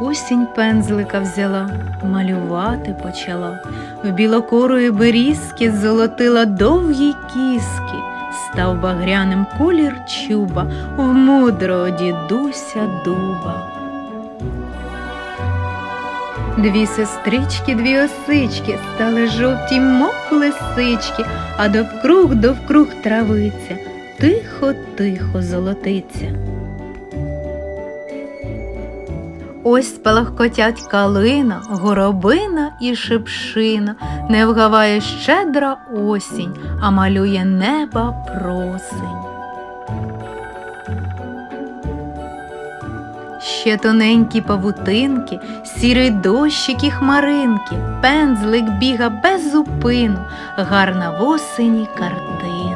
Осінь пензлика взяла, малювати почала. В білокорої берізки золотила довгі кіски, став багряним колір чуба в мудрого дідуся дуба. Дві сестрички, дві осички, стали жовті, мов лисички, а довкруг довкруг травиця, тихо, тихо золотиться. Ось спалахкотять калина, горобина і шипшина, не вгаває щедра осінь, а малює неба просень. Ще тоненькі павутинки, сірий дощик і хмаринки, пензлик біга без зупину, гарна в осені картина.